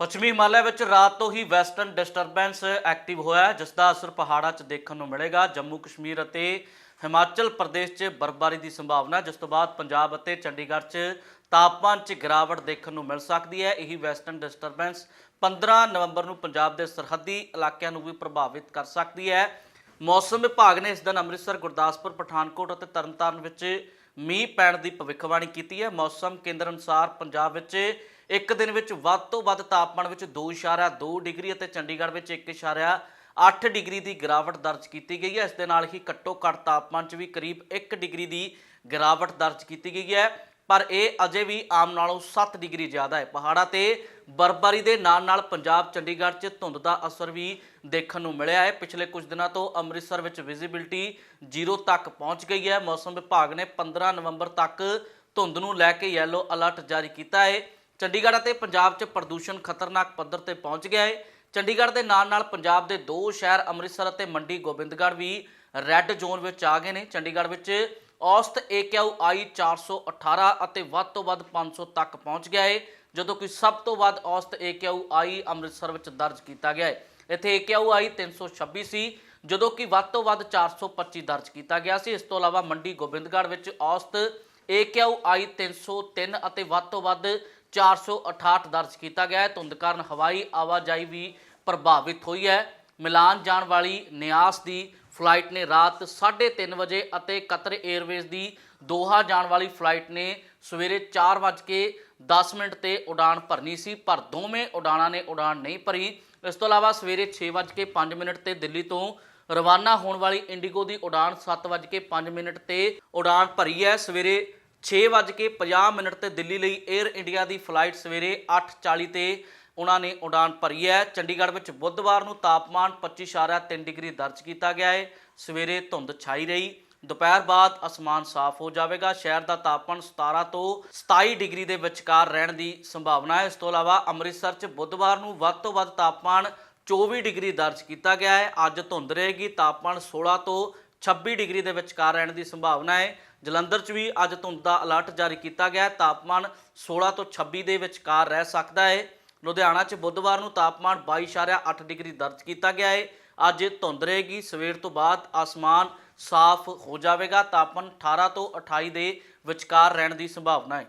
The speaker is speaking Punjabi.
ਪੱਛਮੀ ਹਿਮਾਲਿਆ ਵਿੱਚ ਰਾਤ ਤੋਂ ਹੀ ਵੈਸਟਰਨ ਡਿਸਟਰਬੈਂਸ ਐਕਟਿਵ ਹੋਇਆ ਜਿਸ ਦਾ ਅਸਰ ਪਹਾੜਾਂ 'ਚ ਦੇਖਣ ਨੂੰ ਮਿਲੇਗਾ। ਜੰਮੂ ਕਸ਼ਮੀਰ ਅਤੇ ਹਿਮਾਚਲ ਪ੍ਰਦੇਸ਼ 'ਚ ਬਰਫ਼ਬਾਰੀ ਦੀ ਸੰਭਾਵਨਾ ਜਿਸ ਤੋਂ ਬਾਅਦ ਪੰਜਾਬ ਅਤੇ ਚੰਡੀਗੜ੍ਹ 'ਚ ਤਾਪਮਾਨ 'ਚ ਗਿਰਾਵਟ ਦੇਖਣ ਨੂੰ ਮਿਲ ਸਕਦੀ ਹੈ। ਇਹੀ ਵੈਸਟਰਨ ਡਿਸਟਰਬੈਂਸ 15 ਨਵੰਬਰ ਨੂੰ ਪੰਜਾਬ ਦੇ ਸਰਹੱਦੀ ਇਲਾਕਿਆਂ ਨੂੰ ਵੀ ਪ੍ਰਭਾਵਿਤ ਕਰ ਸਕਦੀ ਹੈ। ਮੌਸਮ ਵਿਭਾਗ ਨੇ ਇਸ ਦਿਨ ਅੰਮ੍ਰਿਤਸਰ, ਗੁਰਦਾਸਪੁਰ, ਪਠਾਨਕੋਟ ਅਤੇ ਤਰਨਤਾਰਨ ਵਿੱਚ ਮੀਂਹ ਪੈਣ ਦੀ ਭਵਿੱਖਬਾਣੀ ਕੀਤੀ ਹੈ। ਮੌਸਮ ਕੇਂਦਰ ਅਨੁਸਾਰ ਪੰਜਾਬ ਵਿੱਚ ਇੱਕ ਦਿਨ ਵਿੱਚ ਵੱਧ ਤੋਂ ਵੱਧ ਤਾਪਮਾਨ ਵਿੱਚ 2.2 ਡਿਗਰੀ ਅਤੇ ਚੰਡੀਗੜ੍ਹ ਵਿੱਚ 1.8 ਡਿਗਰੀ ਦੀ ਗਿਰਾਵਟ ਦਰਜ ਕੀਤੀ ਗਈ ਹੈ। ਇਸ ਦੇ ਨਾਲ ਹੀ ਘੱਟੋ ਘੱਟ ਤਾਪਮਾਨ 'ਚ ਵੀ ਕਰੀਬ 1 ਡਿਗਰੀ ਦੀ ਗਿਰਾਵਟ ਦਰਜ ਕੀਤੀ ਗਈ ਹੈ। ਪਰ ਇਹ ਅਜੇ ਵੀ ਆਮ ਨਾਲੋਂ 7 ਡਿਗਰੀ ਜ਼ਿਆਦਾ ਹੈ। ਪਹਾੜਾਂ ਤੇ ਬਰਫ਼ਬਾਰੀ ਦੇ ਨਾਲ ਨਾਲ ਪੰਜਾਬ, ਚੰਡੀਗੜ੍ਹ 'ਚ ਧੁੰਦ ਦਾ ਅਸਰ ਵੀ ਦੇਖਣ ਨੂੰ ਮਿਲਿਆ ਹੈ। ਪਿਛਲੇ ਕੁਝ ਦਿਨਾਂ ਤੋਂ ਅੰਮ੍ਰਿਤਸਰ ਵਿੱਚ ਵਿਜ਼ਿਬਿਲਟੀ ਜ਼ੀਰੋ ਤੱਕ ਪਹੁੰਚ ਗਈ ਹੈ। ਮੌਸਮ ਵਿਭਾਗ ਨੇ 15 ਨਵੰਬਰ ਤੱਕ ਧੁੰਦ ਨੂੰ ਲੈ ਕੇ ਯੈਲੋ ਅਲਰਟ ਜਾਰੀ ਕੀਤਾ ਹੈ। ਚੰਡੀਗੜ੍ਹ ਅਤੇ ਪੰਜਾਬ 'ਚ ਪ੍ਰਦੂਸ਼ਣ ਖਤਰਨਾਕ ਪੱਧਰ ਤੇ ਪਹੁੰਚ ਗਿਆ ਹੈ ਚੰਡੀਗੜ੍ਹ ਦੇ ਨਾਲ ਨਾਲ ਪੰਜਾਬ ਦੇ ਦੋ ਸ਼ਹਿਰ, ਅੰਮ੍ਰਿਤਸਰ ਅਤੇ ਮੰਡੀ ਗੋਬਿੰਦਗੜ੍ਹ ਵੀ ਰੈੱਡ ਜ਼ੋਨ ਵਿੱਚ ਆ ਗਏ ਨੇ। ਚੰਡੀਗੜ੍ਹ ਵਿੱਚ ਔਸਤ AQI 418 ਅਤੇ ਵੱਧ ਤੋਂ ਵੱਧ 500 ਤੱਕ ਪਹੁੰਚ ਗਿਆ ਹੈ ਜਦੋਂ ਕਿ ਸਭ ਤੋਂ ਵੱਧ ਔਸਤ AQI ਅੰਮ੍ਰਿਤਸਰ ਵਿੱਚ ਦਰਜ ਕੀਤਾ ਗਿਆ ਹੈ ਇੱਥੇ AQI 326 ਸੀ ਜਦੋਂ ਕਿ ਵੱਧ ਤੋਂ ਵੱਧ 425 ਦਰਜ ਕੀਤਾ ਗਿਆ ਸੀ। ਇਸ ਤੋਂ ਇਲਾਵਾ ਮੰਡੀ ਗੋਬਿੰਦਗੜ੍ਹ ਵਿੱਚ ਔਸਤ AQI 303 ਅਤੇ ਵੱਧ ਤੋਂ ਵੱਧ 468 ਦਰਜ ਕੀਤਾ ਗਿਆ ਹੈ। ਧੁੰਦ ਕਾਰਨ ਹਵਾਈ ਆਵਾਜਾਈ ਵੀ ਪ੍ਰਭਾਵਿਤ ਹੋਈ ਹੈ। ਮਿਲਾਨ ਜਾਣ ਵਾਲੀ ਨਿਆਸ ਦੀ ਫਲਾਈਟ ਨੇ ਰਾਤ 3:30 ਵਜੇ ਅਤੇ ਕਤਰ 에ਅਰਵੇਜ਼ ਦੀ ਦੋਹਾ ਜਾਣ ਵਾਲੀ ਫਲਾਈਟ ਨੇ ਸਵੇਰੇ 4:10 ਮਿੰਟ ਤੇ ਉਡਾਨ ਭਰਨੀ ਸੀ, ਪਰ ਦੋਵੇਂ ਉਡਾਣਾਂ ਨੇ ਉਡਾਨ ਨਹੀਂ ਭਰੀ। ਇਸ ਤੋਂ ਇਲਾਵਾ ਸਵੇਰੇ 6:05 ਮਿੰਟ ਤੇ ਦਿੱਲੀ ਤੋਂ ਰਵਾਨਾ ਹੋਣ ਵਾਲੀ ਇੰਡੀਗੋ ਦੀ ਉਡਾਨ 7:05 ਮਿੰਟ ਤੇ ਉਡਾਨ ਭਰੀ ਹੈ। ਸਵੇਰੇ 6:50 ਮਿੰਟ ਤੇ ਦਿੱਲੀ ਲਈ 에ਅਰ ਇੰਡੀਆ ਦੀ ਫਲਾਈਟ ਸਵੇਰੇ 8:40 ਤੇ ਉਹਨਾਂ ਨੇ ਉਡਾਨ ਭਰੀ ਹੈ। ਚੰਡੀਗੜ੍ਹ ਵਿੱਚ ਬੁੱਧਵਾਰ ਨੂੰ ਤਾਪਮਾਨ 25.3 ਡਿਗਰੀ ਦਰਜ ਕੀਤਾ ਗਿਆ ਹੈ। ਸਵੇਰੇ ਧੁੰਦ ਛਾਈ ਰਹੀ। ਦੁਪਹਿਰ ਬਾਅਦ ਅਸਮਾਨ ਸਾਫ਼ ਹੋ ਜਾਵੇਗਾ। ਸ਼ਹਿਰ ਦਾ ਤਾਪਮਾਨ 17 ਤੋਂ 27 ਡਿਗਰੀ ਦੇ ਵਿਚਕਾਰ ਰਹਿਣ ਦੀ ਸੰਭਾਵਨਾ ਹੈ। ਇਸ ਤੋਂ ਇਲਾਵਾ ਅੰਮ੍ਰਿਤਸਰ 'ਚ ਬੁੱਧਵਾਰ ਨੂੰ ਵੱਧ ਤੋਂ ਵੱਧ ਤਾਪਮਾਨ 24 ਡਿਗਰੀ ਦਰਜ ਕੀਤਾ ਗਿਆ ਹੈ। ਅੱਜ ਧੁੰਦ ਰਹੇਗੀ। ਤਾਪਮਾਨ 16 ਤੋਂ 26 ਡਿਗਰੀ ਦੇ ਵਿਚਕਾਰ ਰਹਿਣ ਦੀ ਸੰਭਾਵਨਾ ਹੈ। ਜਲੰਧਰ 'ਚ ਵੀ ਅੱਜ ਧੁੰਦ ਦਾ ਅਲਰਟ ਜਾਰੀ ਕੀਤਾ ਗਿਆ ਹੈ। ਤਾਪਮਾਨ 16 ਤੋਂ 26 ਦੇ ਵਿਚਕਾਰ ਰਹਿ ਸਕਦਾ ਹੈ। ਲੁਧਿਆਣਾ 'ਚ ਬੁੱਧਵਾਰ ਨੂੰ ਤਾਪਮਾਨ 22.8 ਡਿਗਰੀ ਦਰਜ ਕੀਤਾ ਗਿਆ ਹੈ। ਅੱਜ ਧੁੰਦ ਰਹੇਗੀ। ਸਵੇਰ ਤੋਂ ਬਾਅਦ ਆਸਮਾਨ ਸਾਫ਼ ਹੋ ਜਾਵੇਗਾ। ਤਾਪਮਾਨ 18 ਤੋਂ 28 ਦੇ ਵਿਚਕਾਰ ਰਹਿਣ ਦੀ ਸੰਭਾਵਨਾ ਹੈ।